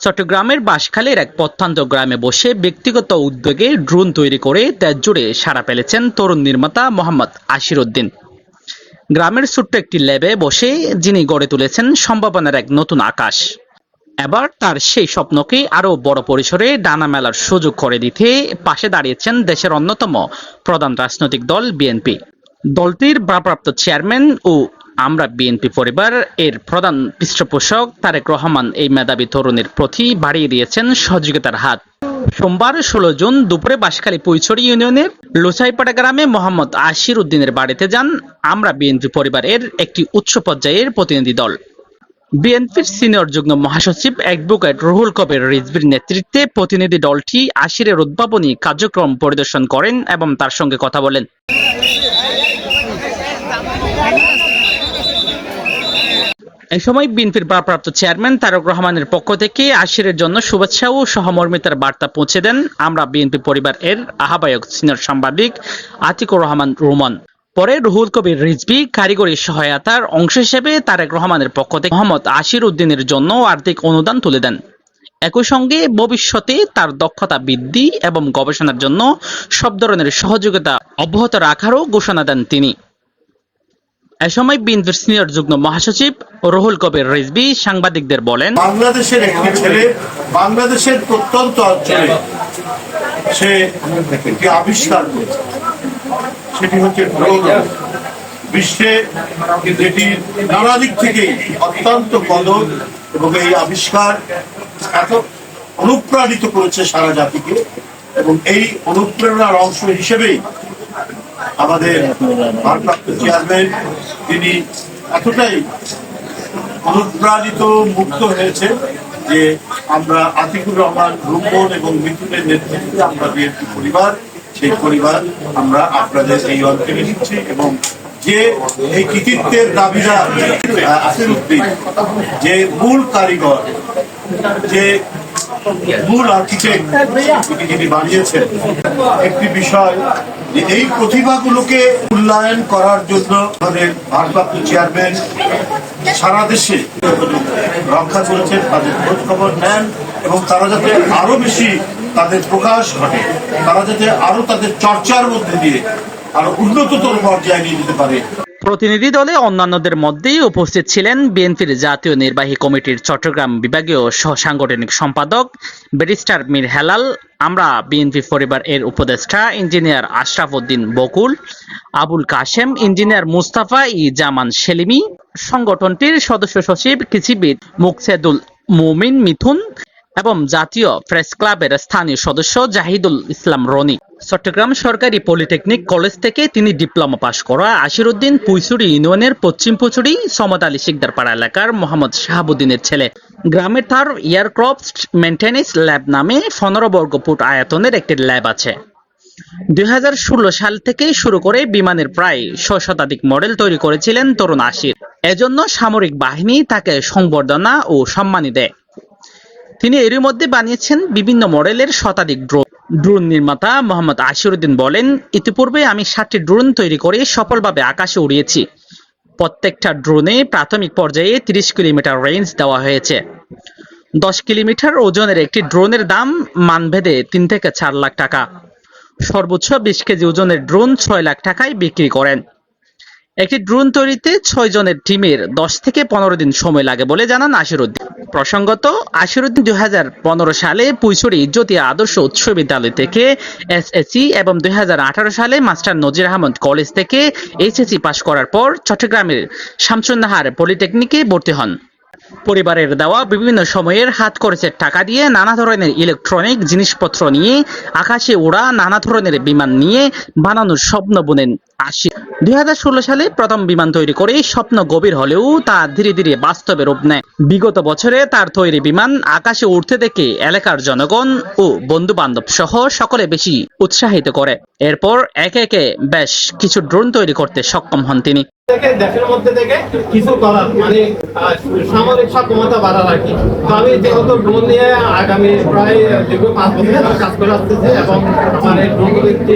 চট্টগ্রামের বাঁশখালীর এক প্রত্যন্ত গ্রামে বসে ব্যক্তিগত উদ্যোগে ড্রোন তৈরি করে দেশ জুড়ে সাড়া ফেলেছেন তরুণ নির্মাতা মোহাম্মদ আশির উদ্দিন গ্রামের ছোট্ট একটি ল্যাবে বসে যিনি গড়ে তুলেছেন সম্ভাবনার এক নতুন আকাশ। এবার তার সেই স্বপ্নকে আরও বড় পরিসরে ডানা মেলার সুযোগ করে দিতে পাশে দাঁড়িয়েছেন দেশের অন্যতম প্রধান রাজনৈতিক দল বিএনপি। দলটির ভারপ্রাপ্ত চেয়ারম্যান ও আমরা বিএনপি পরিবার এর প্রধান পৃষ্ঠপোষক তারেক রহমান এই মেধাবী তরুণের প্রতি বাড়িয়ে দিয়েছেন সহযোগিতার হাত। সোমবার ষোলো জুন দুপুরে বাঁশখালী পুইছড়ি ইউনিয়নের লোসাইপাড়া গ্রামে মোহাম্মদ আশির উদ্দিনের বাড়িতে যান আমরা বিএনপি পরিবারের একটি উচ্চ পর্যায়ের প্রতিনিধি দল। বিএনপির সিনিয়র যুগ্ম মহাসচিব অ্যাডভোকেট রুহুল কবির রিজভির নেতৃত্বে প্রতিনিধি দলটি আশিরের উদ্ভাবনী কার্যক্রম পরিদর্শন করেন এবং তার সঙ্গে কথা বলেন। এই সময় বিএনপির ভারপ্রাপ্ত চেয়ারম্যান তারক রহমানের পক্ষ থেকে আশিরের জন্য শুভেচ্ছা ও সহমর্মিতার বার্তা পৌঁছে দেন আমরা বিএনপি পরিবার এর আহ্বায়ক, সিনিয়র সাংবাদিক আতিকুর রহমান রুমন। পরে রুহুল কবির রিজভি কারিগরি সহায়তার অংশ হিসেবে তারেক রহমানের পক্ষ থেকে মোহাম্মদ আশির উদ্দিনের জন্য আর্থিক অনুদান তুলে দেন। একই সঙ্গে ভবিষ্যতে তার দক্ষতা বৃদ্ধি এবং গবেষণার জন্য সব ধরনের সহযোগিতা অব্যাহত রাখারও ঘোষণা দেন তিনি। এ সময় বিএনপির সিনিয়র যুগ্ম মহাসচিব রহুল কবির রিজভি সাংবাদিকদের বলেন, বাংলাদেশের একটি ছেলে বাংলাদেশের প্রত্যন্ত অঞ্চলে সে আবিষ্কার করেছে। সেটি হচ্ছে বিশ্বে যেটি নানা দিক থেকে অত্যন্ত কদর এবং এই আবিষ্কার এত অনুপ্রাণিত করেছে সারা জাতিকে এবং এই অনুপ্রেরণার অংশ হিসেবেই আমাদের ভারপ্রাপ্ত চেয়ারম্যান তিনি এতটাই অনুপ্রাণিত মুক্ত হয়েছে যে আমরা আতিকুর রহমান রুম্বন এবং মিথুনের নেতৃত্বে আমরা বিএনপি পরিবার সেই পরিবার আমরা আপনাদের এই অঞ্চলে নিচ্ছি এবং যে এই কৃতিত্বের দাবিদার আহ, আসির উদ্দিন যে মূল কারিগর যে মূল আর্কিটেক্ট যিনি বানিয়েছেন একটি বিষয় যে এই প্রতিভাগুলোকে মূল্যায়ন করার জন্য আমাদের ভারপ্রাপ্ত চেয়ারম্যান সারা দেশে রক্ষা করেছেন তাদের খোঁজ খবর নেন এবং তারা যাতে আরও বেশি তাদের প্রকাশ ঘটে। তারা যাতে আরও তাদের চর্চার মধ্যে দিয়ে আরও উন্নততর পর্যায়ে নিয়ে যেতে পারে। প্রতিনিধি দলে অন্যান্যদের মধ্যেই উপস্থিত ছিলেন বিএনপির জাতীয় নির্বাহী কমিটির চট্টগ্রাম বিভাগীয় সহ সাংগঠনিক সম্পাদক ব্যারিস্টার মীর হেলাল, আমরা বিএনপি পরিবার এর উপদেষ্টা ইঞ্জিনিয়ার আশরাফ উদ্দিন বকুল, আবুল কাশেম, ইঞ্জিনিয়ার মুস্তাফা ই জামান সেলিমি, সংগঠনটির সদস্য সচিব, কৃষিবিদ মুকসেদুল মুমিন মিথুন এবং জাতীয় প্রেস ক্লাবের স্থানীয় সদস্য জাহিদুল ইসলাম রনি। চট্টগ্রাম সরকারি পলিটেকনিক কলেজ থেকে তিনি ডিপ্লোমা পাশ করা আশিরুদ্দিন পুইচুরি ইউনিয়নের পশ্চিম পুচুরি সমদ আলী শিকদারপাড়া এলাকার মোহাম্মদ শাহাবুদ্দিনের ছেলে। গ্রামের তার এয়ারক্রাফট মেনটেন্যান্স ল্যাব নামে পনেরো বর্গ ফুট আয়তনের একটি ল্যাব আছে। দুই হাজার ষোলো সাল থেকে শুরু করে বিমানের প্রায় ছ শতাধিক মডেল তৈরি করেছিলেন তরুণ আশির। এজন্য সামরিক বাহিনী তাকে সংবর্ধনা ও সম্মানী দেয়। তিনি এরই মধ্যে বানিয়েছেন বিভিন্ন মডেলের শতাধিক ড্রোন। ড্রোন নির্মাতা মোহাম্মদ আশিরুদ্দিন বলেন, ইতিপূর্বে আমি ষাটটি ড্রোন তৈরি করে সফলভাবে আকাশে উড়িয়েছি। প্রত্যেকটা ড্রোনে প্রাথমিক পর্যায়ে তিরিশ কিলোমিটার রেঞ্জ দেওয়া হয়েছে। দশ কিলোমিটার ওজনের একটি ড্রোনের দাম মানভেদে তিন থেকে চার লাখ টাকা। সর্বোচ্চ বিশ কেজি ওজনের ড্রোন ছয় লাখ টাকায় বিক্রি করেন। একটি ড্রোন তৈরিতে ছয় জনের টিমের দশ থেকে পনেরো দিন সময় লাগে বলে জানান আশিরুদ্দিন। প্রসঙ্গত, আশিরুদ্দিন দুই হাজার পনেরো সালে পুইছড়ি জ্যোতি আদর্শ উচ্চ বিদ্যালয় থেকে এসএসসি এবং দুই হাজার আঠারো সালে মাস্টার নজির আহমদ কলেজ থেকে এইচএসসি পাশ করার পর চট্টগ্রামের শামসুন্নাহার পলিটেকনিকে ভর্তি হন। পরিবারের দেওয়া বিভিন্ন সময়ের হাত খরচের টাকা দিয়ে নানা ধরনের ইলেকট্রনিক জিনিসপত্র নিয়ে, আকাশে ওড়া নানা ধরনের বিমান নিয়ে বানানোর স্বপ্ন বুনেন আশি দুই সালে প্রথম বিমান তৈরি করে স্বপ্ন গভীর হলেও তা ধীরে ধীরে বাস্তবে রূপ নেয়। বিগত বছরে তার তৈরি বিমান আকাশে উঠতে দেখে এলাকার জনগণ ও বন্ধু বান্ধব সহ সকলে বেশি উৎসাহিত করে। এরপর একে একে বেশ কিছু ড্রোন তৈরি করতে সক্ষম হন তিনি। থেকে দেশের মধ্যে থেকে কিছু করার মানে সামরিক সক্ষমতা বাড়ার আর কি। তো আমি যেহেতু ড্রোন নিয়ে আগামী প্রায় দীর্ঘ পাঁচ বছর কাজ করে আসতেছি এবং আমার এই ড্রোন একটি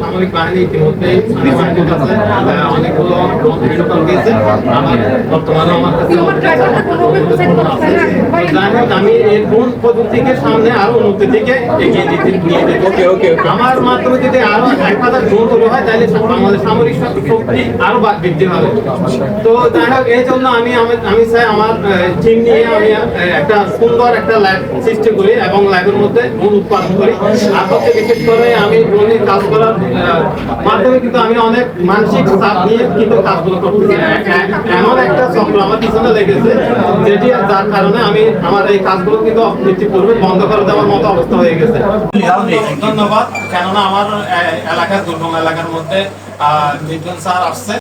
সামরিক বাহিনী ইতিমধ্যে ডিমান্ডেড অনেকগুলো ড্রোন বিতরণ দিয়েছে। আমার বর্তমানে আমার কাছে drone আছে। তো যাই হোক, আমি এই ড্রোন প্রযুক্তিকে সামনে আরও উন্নতির দিকে এগিয়ে দিতে নিয়ে যেতে ওকে ওকে আমার মাধ্যমে যদি আরও এক হাজার ড্রোন তৈরি হয় তাহলে আমাদের সামরিক শক্তি আরও বৃদ্ধি তো যাই হোক, এই জন্য আমি আমি- চাই আমার টিম নিয়ে আমি একটা সুন্দর একটা ল্যাব সৃষ্টি করি এবং ল্যাবের মধ্যে উৎপাদন করি। আর বিশেষ করে আমি ড্রোনে কাজ করার মাধ্যমে কিন্তু আমি অনেক মানসিক চাপ নিয়ে কিন্তু কাজগুলো করতেছি। এমন একটা চক্র আমার পিছনে লেগেছে, যেটি যার কারণে আমি আমার এই কাজগুলো কিন্তু বন্ধ করে দেওয়ার মতো অবস্থা হয়ে গেছে। ধন্যবাদ। কেননা আমার এলাকার দুর্গম এলাকার মধ্যে নির্জন স্যার আসছে।